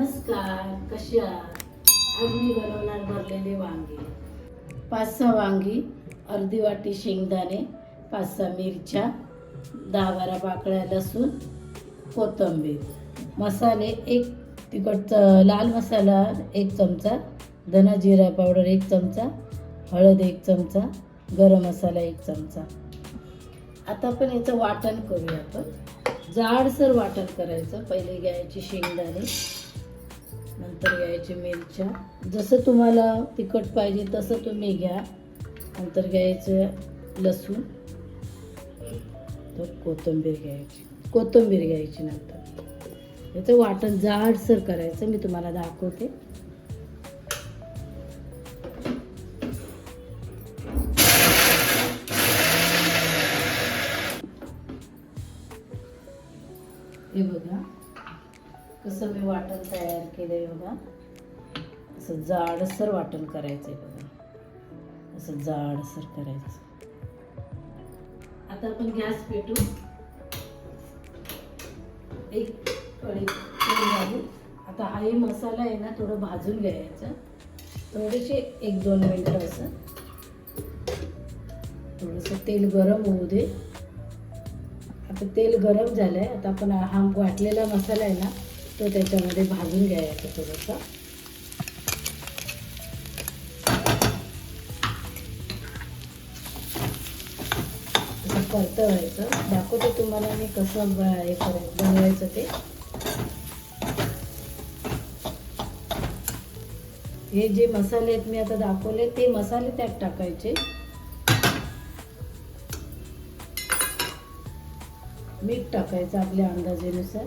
नमस्कार कशा आज मी बनवणार भरलेले वांगे. पाच सहा वांगी अर्धी वाटी शेंगदाणे पाच सहा मिरच्या दहा बारा पाकळ्या लसूण कोथिंबीर. मसाले एक तिखट लाल मसाला एक चमचा धना जिरा पावडर एक चमचा हळद एक चमचा गरम मसाला एक चमचा. आता आपण याचं वाटण करूया आपण. जाडसर वाटण करायचं. पहिले घ्यायची शेंगदाणे. नंतर घ्यायची मिरच्या. जसं तुम्हाला तिखट पाहिजे तसं तुम्ही घ्या. नंतर घ्यायचं लसूण. तर कोथिंबीर घ्यायची. कोथिंबीर घ्यायची नंतर. याचं वाटण जाडसर करायचं मी तुम्हाला दाखवते. हे बघा. कसं मी वाटण तयार केलंय बघा. असं जाडसर वाटण करायचंय बघा. असं जाडसर करायचं. आता आपण गॅस पेटू. एक कळी घालू. आता हा मसाला आहे ना थोडं भाजून घ्यायचा. थोडेसे एक दोन मिनटं असं. थोडंसं तेल गरम होऊ दे. आता तेल गरम झालं आहे आता आपण हा वाटलेला मसाला आहे ना तो त्याच्यामध्ये भाजून घ्यायचा थोडंसं. असं परतवायचं. दाखवते तुम्हाला मी कसं हे करायचं बनवायचं ते. हे जे मसाले आहेत मी आता दाखवले ते मसाले त्यात टाकायचे. मीठ टाकायचं आपल्या अंदाजेनुसार.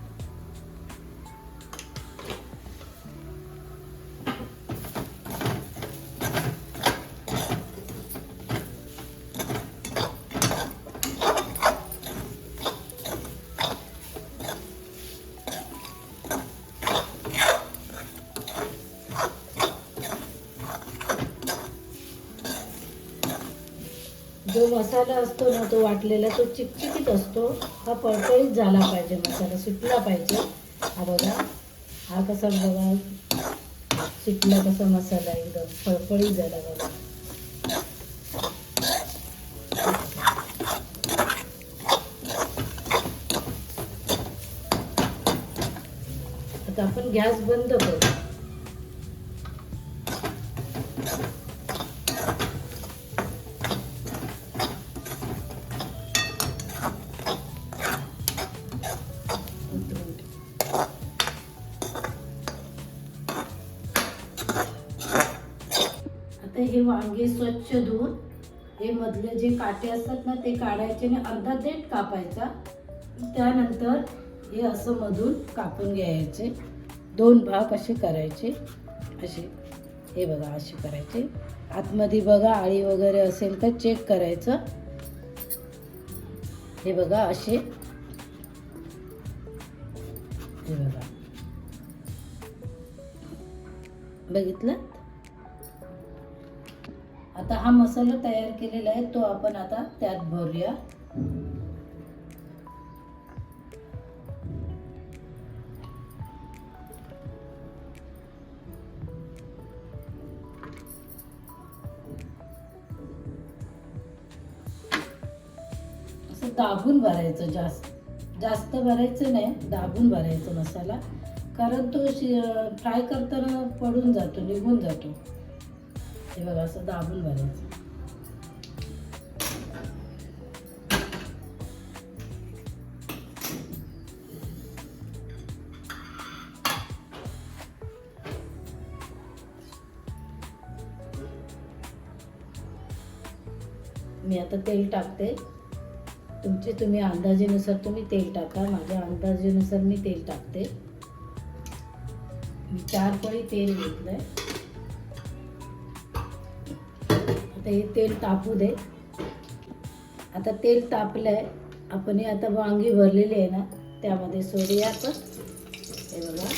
जो मसाला असतो ना तो वाटलेला तो चिकचिकीत असतो हा पळपळीत झाला पाहिजे मसाला सुटला पाहिजे. हा बघा हा कसा बघा सुटला कसा मसाला एकदम पळपळीत झाला बघा. आता आपण गॅस बंद करू आता हे वांगे स्वच्छ धुवून हे मधले जे काटे असतात ना ते काढायचे आणि अर्धा देठ कापायचा. त्यानंतर हे असं मधून कापून घ्यायचे. दोन भाग असे करायचे. असे. हे बघा असे करायचे. आतमध्ये बघा आळी वगैरे असेल तर चेक करायचं. हे बघा असे. हे बघा. बघितलं? आता हा मसाला तयार केलेला आहे तो आपण आता त्यात भरूया. असं दाबून भरायचं जास्त जास्त भरायचं नाही दाबून भरायचं मसाला. कारण तो फ्राय करताना पडून जातो निघून जातो. हे बघा असं दाबून घालायचं. मी आता तेल टाकते. तुमचे तुम्ही अंदाजेनुसार तुम्ही तेल टाका. माझ्या अंदाजेनुसार मी तेल टाकते. मी चार पळी तेल घेतलं आहे हे तेल तापू दे. आता तेल तापलंय. आपण हे आता वांगी भरलेली आहे ना त्यामध्ये सोडूया आपण हे बघा.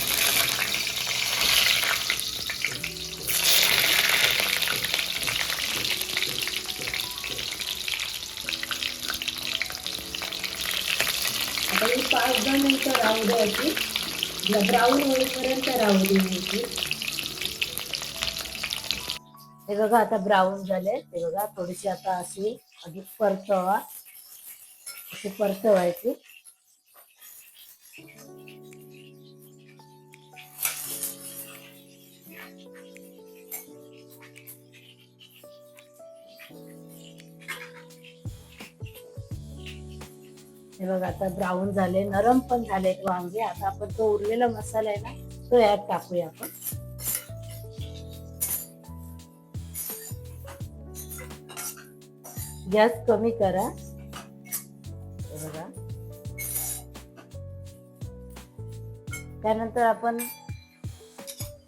आता ही पाच दहा मिनटं राहू द्यायची. ब्राऊन होईपर्यंत राहू द्यायची हे बघा आता ब्राऊन झाले ते बघा थोडीशी आता अशी अधिक परतवा. अशी परतवायची. हे बघा आता ब्राऊन झाले नरम पण झाले वांगे. आता आपण तो उरलेला मसाला आहे ना तो यात टाकूया आपण. गॅस कमी करा. बघा. त्यानंतर आपण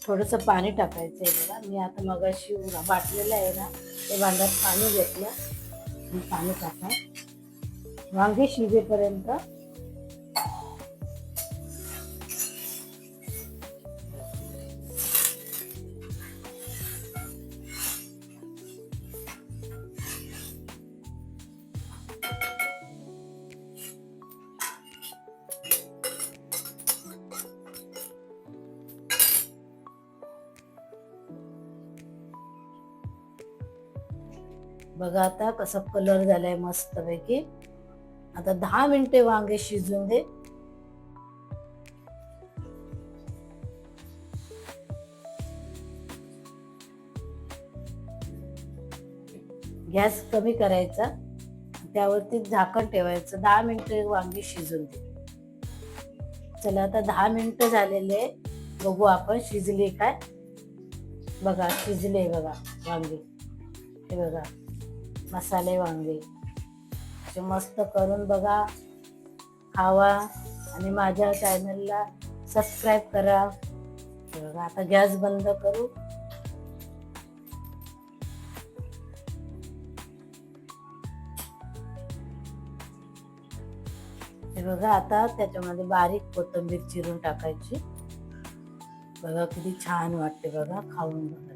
थोडस पाणी टाकायचं आहे बघा. मी आता मगाशी बाटलेलं आहे ना ते भांड्यात पाणी घेतलं. पाणी टाका वांगे शिजेपर्यंत बघा आता कसा कलर झालाय मस्तपैकी. आता दहा मिनिटे वांगे शिजून दे गॅस कमी करायचा. त्यावरती झाकण ठेवायचं. दहा मिनिटे वांगी शिजून दे चला आता दहा मिनिटं झालेले बघू आपण शिजले काय? बघा शिजले बघा वांगे. हे बघा. मसाले वांगे. असे मस्त करून बघा. खावा आणि माझ्या चॅनलला सबस्क्राईब करा. हे बघा आता गॅस बंद करू. हे बघा आता त्याच्यामध्ये बारीक कोथिंबीर चिरून टाकायची. बघा किती छान वाटते बघा खाऊन बघा.